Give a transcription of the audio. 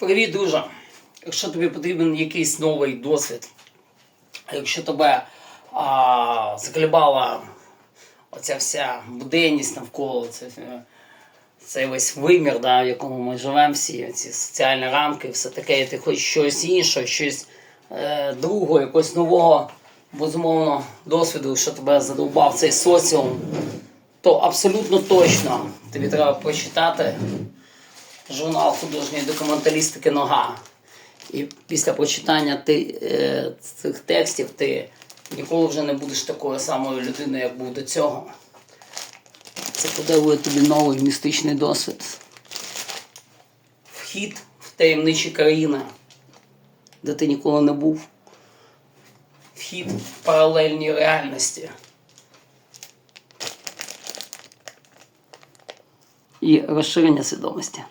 Привіт, друже! Якщо тобі потрібен якийсь новий досвід, якщо тебе а, заколебала оця вся буденність навколо, це, е, цей весь вимір, да, в якому ми живемо, всі ці соціальні рамки, все таке, і ти хочеш щось інше, щось е, другого, якогось нового, безумовно, досвіду, що тебе задовбав цей соціум, то абсолютно точно тобі треба прочитати журнал художньої документалістики Нога. І після прочитання ти, е, цих текстів ти ніколи вже не будеш такою самою людиною, як був до цього. Це подарує тобі новий містичний досвід. Вхід в таємничі країни, де ти ніколи не був. Вхід в паралельні реальності. І розширення свідомості.